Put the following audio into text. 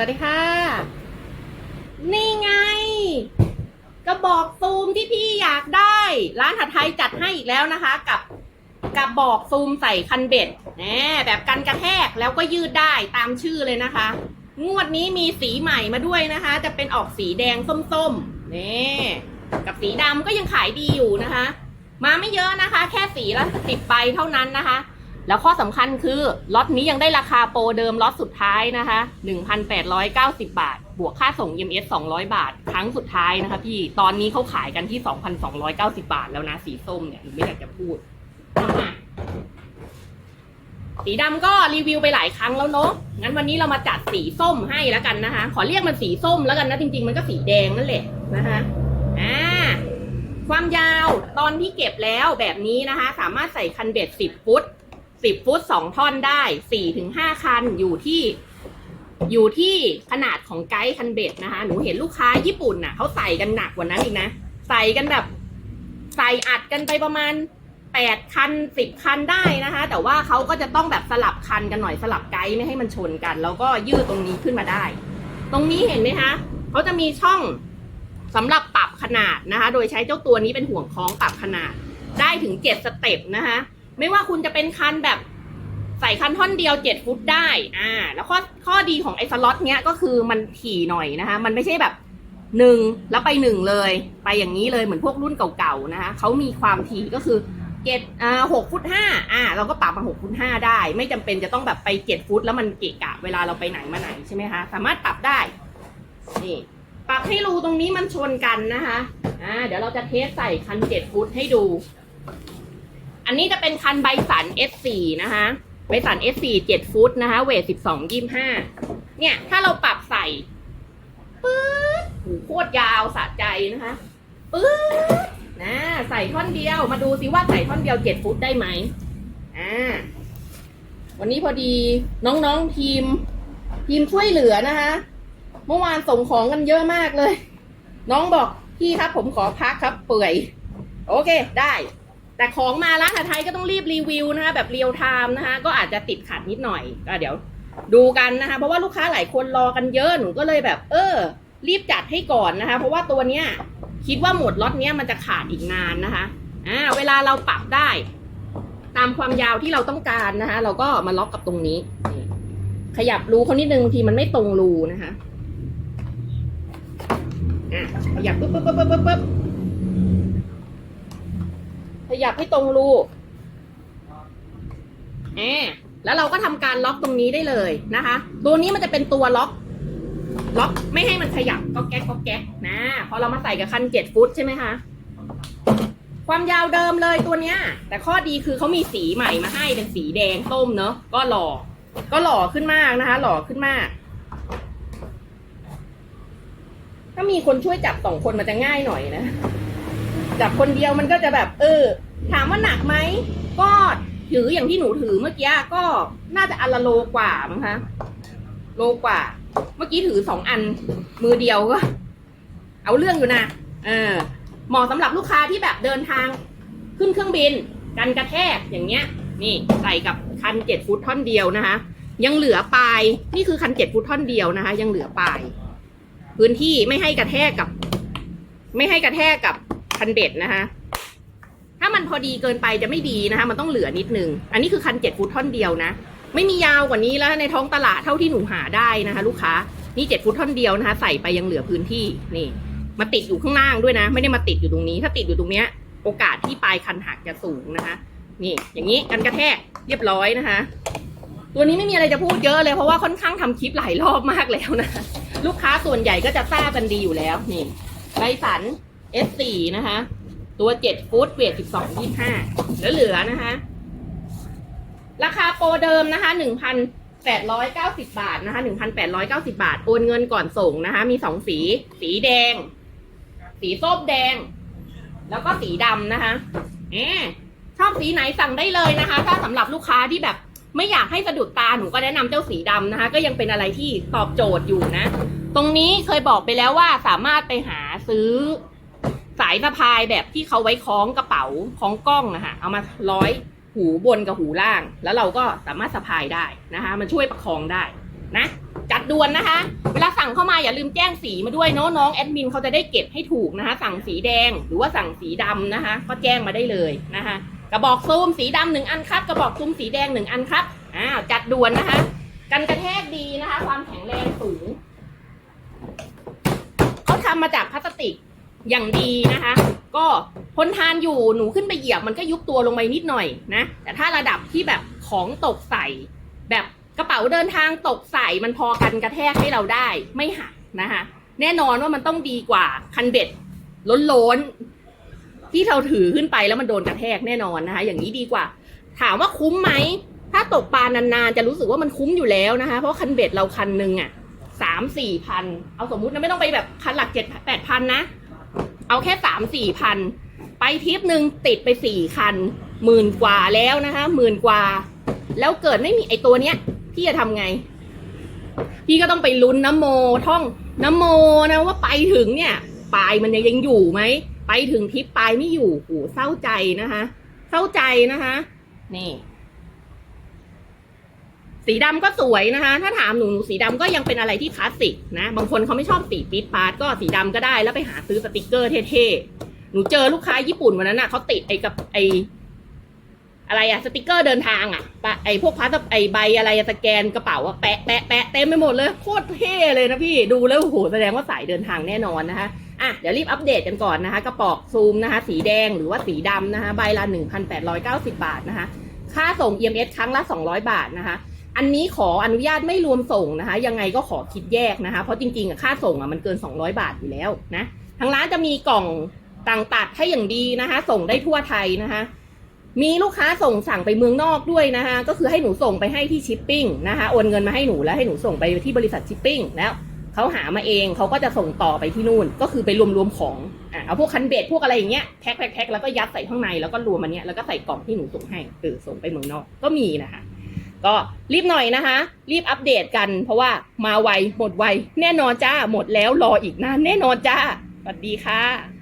วัสดีค่ะ นี่ไง กระบอกซูมที่พี่อยากได้ ร้านหัดไทยจัดให้อีกแล้วนะคะ กับกระบอกซูมใส่คันเบ็ดแหมแบบกันกระแทกแล้วก็ยืดได้ตามชื่อเลยนะคะ งวดนี้มีสีใหม่มาด้วยนะคะ จะเป็นออกสีแดงส้มๆนี่กับสีดำก็ยังขายดีอยู่นะคะ มาไม่เยอะนะคะ แค่สีละสิบใบเท่านั้นนะคะ แล้วข้อสำคัญคือล็อตนี้ยังได้ราคาโปรเดิมล็อตสุดท้ายนะคะ 1,890 บาท บวกค่าส่ง EMS 200 บาท ครั้งสุดท้ายนะคะพี่ ตอนนี้เขาขายกันที่ 2,290 บาทแล้วนะ สีส้มเนี่ยหนูไม่อยากจะพูด สีดำก็รีวิวไปหลายครั้งแล้วเนาะ งั้นวันนี้เรามาจัดสีส้มให้แล้วกันนะคะ ขอเรียกมันสีส้มแล้วกันนะ จริง ๆ มันก็สีแดงนั่นแหละนะคะอ่าความยาวตอนที่เก็บแล้วแบบนี้นะคะ สามารถใส่คันเบ็ด10 ฟุต สิบฟุตสองท่อนได้สี่ถึงห้าคันอยู่ที่ อยู่ที่ขนาดของไกด์คันเบ็ดนะคะ หนูเห็นลูกค้าญี่ปุ่นน่ะเขาใส่กันหนักกว่านั้นอีกนะ ใส่กันแบบ ใส่อัดกันไปประมาณแปดคันสิบคันได้นะคะ แต่ว่าเขาก็จะต้องแบบสลับคันกันหน่อยสลับไกด์ไม่ให้มันชนกัน แล้วก็ยืดตรงนี้ขึ้นมาได้ ตรงนี้เห็นไหมคะเขาจะมีช่องสำหรับปรับขนาดนะคะ โดยใช้เจ้าตัวนี้เป็นห่วงคล้องปรับขนาดได้ถึงเจ็ดสเต็ปนะคะ ไม่ว่าคุณจะเป็นคันแบบใส่คันท่อนเดียวเจ็ดฟุตได้ อ่า แล้วข้อข้อดีของไอ้สล็อตเนี้ยก็คือมันถี่หน่อยนะคะ มันไม่ใช่แบบหนึ่งแล้วไปหนึ่งเลย ไปอย่างนี้เลยเหมือนพวกรุ่นเก่าๆนะคะเขามีความถี่ก็คือเจ็ดอ่าหกฟุตห้าอ่า เราก็ปรับมาหกฟุตห้าได้ ไม่จำเป็นจะต้องแบบไปเจ็ดฟุต แล้วมันเกะกะเวลาเราไปไหนมาไหนใช่ไหมคะ สามารถปรับได้ นี่ ปรับให้รูตรงนี้มันชนกันนะคะ อ่า เดี๋ยวเราจะเทสใส่คันเจ็ดฟุตให้ดู อันนี้จะเป็นคันไบสัน S4 นะคะไบสัน S4 7 ฟุตนะคะ เวท 12 25 เนี่ย ถ้าเราปรับใส่ปื๊ดหูโคตรยาวสะใจนะคะปื๊ดนะใส่ท่อนเดียวมาดูซิว่าใส่ท่อนเดียว 7 ฟุตได้ไหมอ่าวันนี้พอดีน้องๆทีม ทีมช่วยเหลือนะคะเมื่อวานส่งของกันเยอะมากเลย น้องบอกพี่ครับผมขอพักครับเปื่อย โอเคได้ แต่ของมาร้านอาหารไทยก็ต้องรีบรีวิวนะคะแบบเรียลไทม์นะคะก็อาจจะติดขัดนิดหน่อยก็เดี๋ยวดูกันนะคะ เพราะว่าลูกค้าหลายคนรอกันเยอะหนูก็เลยแบบ เออ รีบจัดให้ก่อนนะคะ เพราะว่าตัวเนี้ยคิดว่าหมดล็อตเนี้ยมันจะขาดอีกนานนะคะอ่าเวลาเราปรับได้ ตามความยาวที่เราต้องการนะคะ เราก็มาล็อกกับตรงนี้ ขยับรูเขานิดนึงบางทีมันไม่ตรงรูนะคะอะขยับปุ๊บปุ๊บปุ๊บปุ๊บปุ๊บปุ๊บ ขยับให้ตรงรูแอบแล้วเราก็ทำการล็อกตรงนี้ได้เลยนะคะ ตัวนี้มันจะเป็นตัวล็อก ล็อกไม่ให้มันขยับก็แก๊กก็แก๊กนะพอเรามาใส่กับคันเจ็ดฟุตใช่ไหมคะความยาวเดิมเลยตัวเนี้ย แต่ข้อดีคือเขามีสีใหม่มาให้เป็นสีแดงส้มเนอะก็หล่อ ก็หล่อขึ้นมากนะคะ หล่อขึ้นมาก ถ้ามีคนช่วยจับสองคนมันจะง่ายหน่อยนะ จับคนเดียวมันก็จะแบบ เออ ถามว่าหนักไหมก็ถืออย่างที่หนูถือเมื่อกี้ก็น่าจะอันละโลกว่ามั้งคะโลกว่า เมื่อกี้ถือสองอัน มือเดียวก็ เอาเรื่องอยู่นะเออเหมาะสำหรับลูกค้าที่แบบเดินทางขึ้นเครื่องบิน กันกระแทกอย่างเงี้ย นี่ใส่กับคันเจ็ดฟุตท่อนเดียวนะคะ ยังเหลือปลายนี่คือคันเจ็ดฟุตท่อนเดียวนะคะ ยังเหลือปลายพื้นที่ไม่ให้กระแทกกับ ไม่ให้กระแทกกับ คันเบ็ดนะคะ ถ้ามันพอดีเกินไปจะไม่ดีนะคะ มันต้องเหลือนิดนึง อันนี้คือคันเจ็ดฟุตท่อนเดียวนะ ไม่มียาวกว่านี้แล้วในท้องตลาดเท่าที่หนูหาได้นะคะ ลูกค้า นี่เจ็ดฟุตท่อนเดียวนะคะ ใส่ไปยังเหลือพื้นที่ นี่ มาติดอยู่ข้างล่างด้วยนะ ไม่ได้มาติดอยู่ตรงนี้ ถ้าติดอยู่ตรงเนี้ย โอกาสที่ปลายคันหักจะสูงนะคะ นี่ อย่างนี้กันกระแทกเรียบร้อยนะคะ ตัวนี้ไม่มีอะไรจะพูดเยอะเลยเพราะว่าค่อนข้างทำคลิปหลายรอบมากแล้วนะ ลูกค้าส่วนใหญ่ก็จะทราบกันดีอยู่แล้ว นี่ไบสัน S4 นะคะ ตัว7ฟุตเวท12 25แล้วเหลือนะคะ ราคาโปรเดิมนะคะ1,890บาทนะคะ1,890บาท โอนเงินก่อนส่งนะคะ มี2สี สีแดง สีส้มแดง แล้วก็สีดำนะคะเออชอบสีไหนสั่งได้เลยนะคะ ถ้าสำหรับลูกค้าที่แบบไม่อยากให้สะดุดตาหนูก็แนะนำเจ้าสีดำนะคะ ก็ยังเป็นอะไรที่ตอบโจทย์อยู่นะ ตรงนี้เคยบอกไปแล้วว่าสามารถไปหาซื้อ สายสะพายแบบที่เขาไว้คล้องกระเป๋าคล้องกล้องนะคะเอามาร้อยหูบนกับหูล่าง แล้วเราก็สามารถสะพายได้นะคะ มันช่วยประคองได้นะ จัดด่วนนะคะ เวลาสั่งเข้ามาอย่าลืมแจ้งสีมาด้วยเนาะน้องแอดมินเขาจะได้เก็บให้ถูกนะคะ สั่งสีแดงหรือว่าสั่งสีดำนะคะ ก็แจ้งมาได้เลยนะคะ กระบอกซูมสีดำหนึ่งอันครับ กระบอกซูมสีแดงหนึ่งอันครับอ้าวจัดด่วนนะคะ กันกระแทกดีนะคะ ความแข็งแรงสูงเขาทำมาจากพลาสติก อย่างดีนะคะ ก็ทนทานอยู่หนูขึ้นไปเหยียบมันก็ยุบตัวลงไปนิดหน่อยนะแต่ถ้าระดับที่แบบของตกใส่ แบบกระเป๋าเดินทางตกใส่มันพอกันกระแทกให้เราได้ไม่หักนะคะแน่นอนว่ามันต้องดีกว่าคันเบ็ดล้นๆที่เราถือขึ้นไปแล้วมันโดนกระแทกแน่นอนนะคะ อย่างนี้ดีกว่า ถามว่าคุ้มไหมถ้าตกปลานานๆจะรู้สึกว่ามันคุ้มอยู่แล้วนะคะ เพราะคันเบ็ดเราคันหนึ่งอะสามสี่พัน เอาสมมุตินะไม่ต้องไปแบบคันหลักเจ็ดแปดพันนะ เอาแค่สามสี่พัน ไปทริปหนึ่งติดไปสี่คันหมื่นกว่าแล้วนะคะหมื่นกว่า แล้วเกิดไม่มีไอตัวเนี้ย พี่จะทำไง พี่ก็ต้องไปลุ้นน้ำโมท่องน้ำโมนะว่าไปถึงเนี่ยปลายมันยังยังอยู่ไหมไปถึงทริปปลายไม่อยู่โอ้เศร้าใจนะคะ เศร้าใจนะคะ นี่ สีดำก็สวยนะคะ ถ้าถามหนูหนูสีดำก็ยังเป็นอะไรที่คลาสสิกนะ บางคนเขาไม่ชอบสีปี๊ดปาร์ตก็สีดำก็ได้ แล้วไปหาซื้อสติกเกอร์เท่ๆ หนูเจอลูกค้าญี่ปุ่นวันนั้นน่ะเขาติดไอ้กับไอ้อะไรอะสติกเกอร์เดินทางอะปะไอ้พวกพาสไอ้ใบอะไรสแกนกระเป๋าอะแปะแปะแปะเต็มไปหมดเลยโคตรเท่เลยนะพี่ดูแล้วโอ้โหแสดงว่าสายเดินทางแน่นอนนะคะอะเดี๋ยวรีบอัปเดตกันก่อนนะคะ กระบอกซูมนะคะ สีแดงหรือว่าสีดำนะคะ ใบละ 1,890 บาทนะคะ ค่าส่ง EMS ครั้งละ 200 บาทนะคะ อันนี้ขออนุญาตไม่รวมส่งนะคะ ยังไงก็ขอคิดแยกนะคะ เพราะจริงๆค่าส่งอะมันเกิน 200 บาทอยู่แล้วนะทางร้านจะมีกล่องต่างตัดให้อย่างดีนะคะ ส่งได้ทั่วไทยนะคะ มีลูกค้าส่งสั่งไปเมืองนอกด้วยนะคะ ก็คือให้หนูส่งไปให้ที่ชิปปิ้งนะคะโอนเงินมาให้หนูแล้วให้หนูส่งไปที่บริษัทชิปปิ้งแล้วเขาหามาเองเขาก็จะส่งต่อไปที่นู่น ก็คือไปรวมๆของอะเอาพวกคันเบ็ดพวกอะไรอย่างเงี้ยแพ็คแพ็คแพ็คแล้วก็ยัดใส่ข้างในแล้วก็รวมมันเนี้ยแล้วก็ใส่กล่องที่หนูส่งให้เออส่งไปเมืองนอกก็มีนะคะ ก็รีบหน่อยนะคะ รีบอัปเดตกัน เพราะว่ามาไวหมดไว แน่นอนจ้าหมดแล้วรออีกนานแน่นอนจ้าสวัสดีค่ะ